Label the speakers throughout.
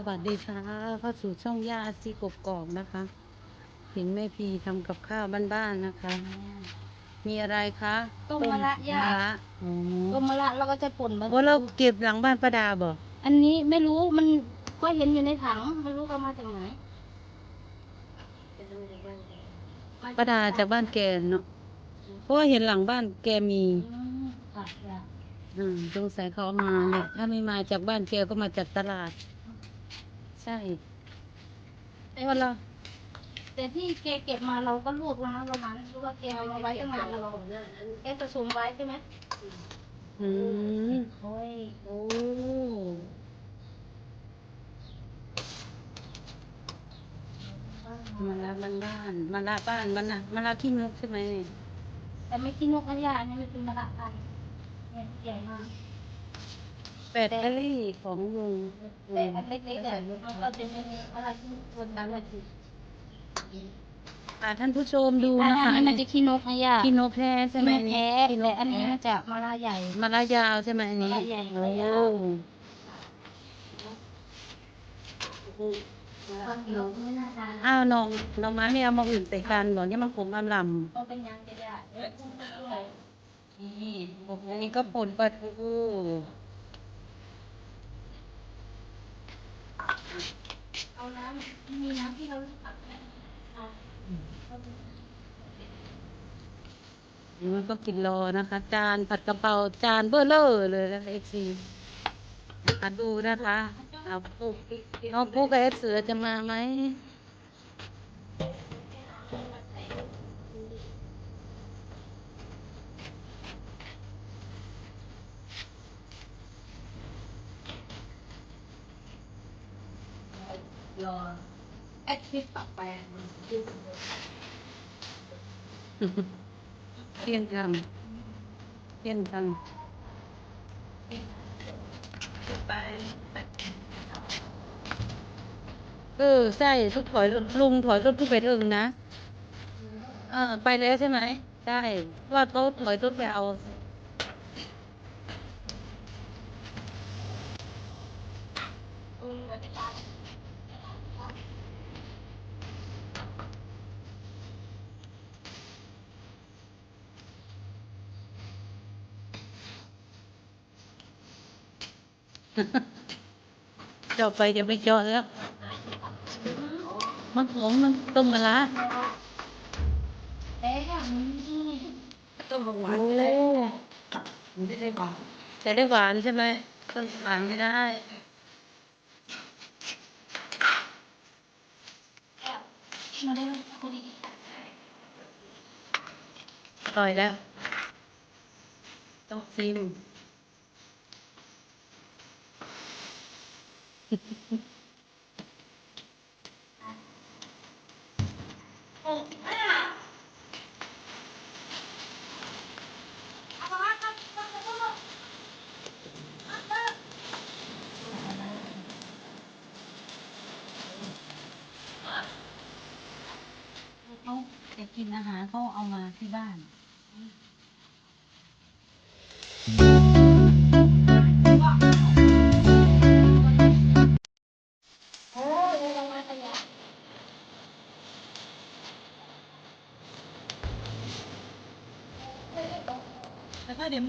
Speaker 1: สวัสดีค่ะเข้าสู่ช่องย่าซีกบกอกนะคะ เห็นแม่พีทำกับข้าวบ้านๆนะคะ มีอะไรคะ
Speaker 2: ต้มมะระย่า
Speaker 1: มะระอ๋อ
Speaker 2: ต้มมะระแล้วก็จะป่นมะ
Speaker 1: ว่าเราเก็บหลังบ้านประดาบ่
Speaker 2: อันนี้ไม่รู้มันก็เห็นอยู่ในถังไม่รู้เอามาจากไหน
Speaker 1: ประดาจากบ้านแกเนาะเพราะว่าเห็นหลังบ้านแกมี
Speaker 2: อืมค่ะจ้ะ
Speaker 1: อืมสงสัยเขาเอามาเนี่ยถ้าไม่มาจากบ้านแกก็มาจากตลาดใช่
Speaker 2: แต่ว่าเราแต่ที่แกเก็บมาเราก็รูดมาแล้วประมาณรู้ว่าแกเอามาไว้ตั้งนานแล้วเราแกผสมไว้ใช่ไหม
Speaker 1: อืม
Speaker 2: โอ้ย
Speaker 1: โอ้มาลาบ้านบ้านๆมาลาบ้านมาลามาลาขี้นกใช่ไหมนี่
Speaker 2: แต่ไม่กินนกกระยาอันนี้มันเป็นมะระพันธุ์เนี่ยใหญ่มาก
Speaker 1: แปดเอรี่ของลุง
Speaker 2: แต่อันเล็กๆแต่มันก็จะไม่มีอะไรที่คนนั้นเลยสิ
Speaker 1: อ่าท่านผู้ชมดู
Speaker 2: อัน
Speaker 1: นะคะ
Speaker 2: นี้มันจะขี้นกกระยา
Speaker 1: ขี้นกแท้ใช่ไหม
Speaker 2: ไม่แพ้แต่อันนี้มันจะมะระใหญ่
Speaker 1: มาลายาวใช่ไหมอันนี้
Speaker 2: มะระใหญ่
Speaker 1: โอ้
Speaker 2: มะระยาว
Speaker 1: อ้าวน้องน้องไม้ไม่เอามาอื่นใส่กันหรอเนี่ยมันขมอำล
Speaker 2: ก็เป็นยังจะได้ำ
Speaker 1: นี่ผมอันนี้ก็ป่นปลาทู
Speaker 2: เอา น้ำมีน้ำที่เราตักไหมเอา
Speaker 1: นี่มันก็กินรอนะคะ จานผัดกะเพราจานเบอร์เลอร์เลยนะคะเอ็กซีดูนะคะเอาปุ๊กน้องปุ๊กกับเอฟเสือจะมาไหม
Speaker 2: รอแอดฟิตปักไป
Speaker 1: เที่ยงจังเที่ยงจังเออใช่ทุกถอยลุงถอยรถทุกไปถึงนะ เออ ไปแล้วใช่ไหมใช่ว่าเขาถอยรถไปเอา เจาะไปจะไปเจาะแล้ว มันหอมมันต้มมะระ
Speaker 2: แต่
Speaker 1: ต้มหวานเลยไม่ได้หวานแต่ได้หวานใช่ไหมต้มหวานไม่ได้
Speaker 2: มาได้พอดี
Speaker 1: อร่อยแล้ว ต้องซิม เขาจะกินอาหารเขาเอามาที่บ้าน แล้วก็เดี๋ย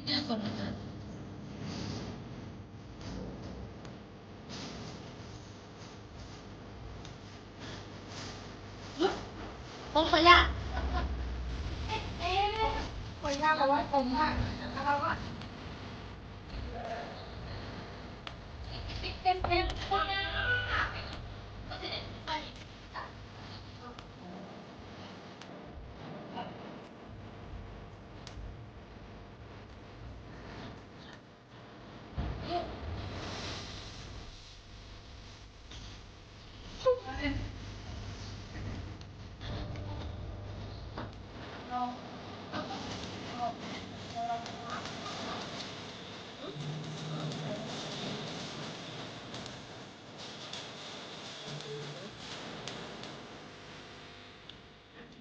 Speaker 1: โอเค
Speaker 2: จ้ะเอเงินเยอะผมขออนุญาตเอ๊ะขออนุญาตบอกว่าผมอะเราก็เต็มเต็ม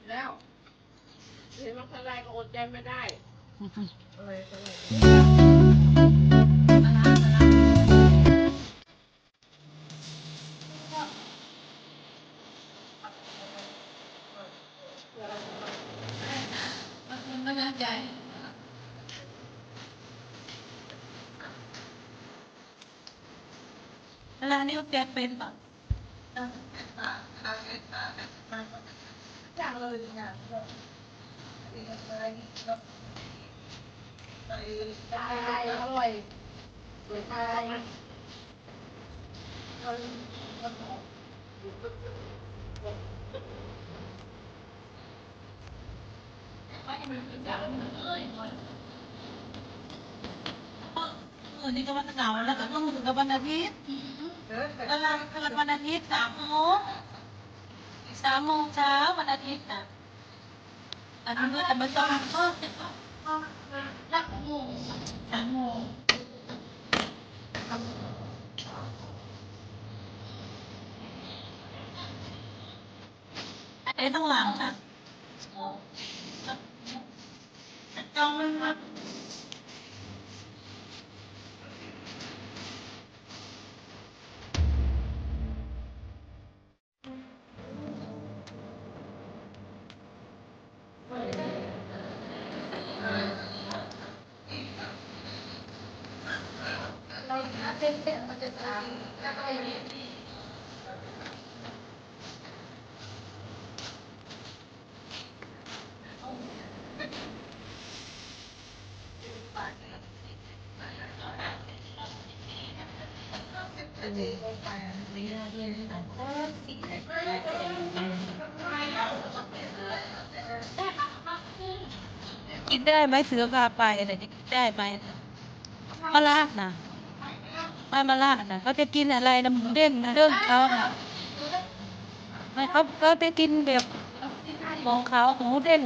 Speaker 2: แล้วเห็นว่าอะไรก็อดใจไม่ได้
Speaker 3: ไม่แน่ใจเวลานี้แกเป็นปะ
Speaker 2: อย่างเลยงานตายอร่อยตาย
Speaker 3: เออนี่ก็วันเสาร์แล้วก็ต้องถึงกับวันอาทิตย์เวลาเกิดวันอาทิตย์สามโมง สามโมงเช้าวันอาทิตย์นะอันนี้ก็แต่ไม่ต้องก็
Speaker 2: รักหมู
Speaker 3: สามโมงเอ๊ะต้องหลังนะจองมันมา
Speaker 2: เต้นเต้นมันจะตามแล้ว กิน
Speaker 1: ได้ไหมเสือพาไปอะไรจะกินได้ไหมมะระนะ ไม่มาล่านะเขาจะกินอะไรนะหมูเด้งนะเรื่องเขาน่ะไม่เขาเขาจะกินแบบของเขาหมูเด้ง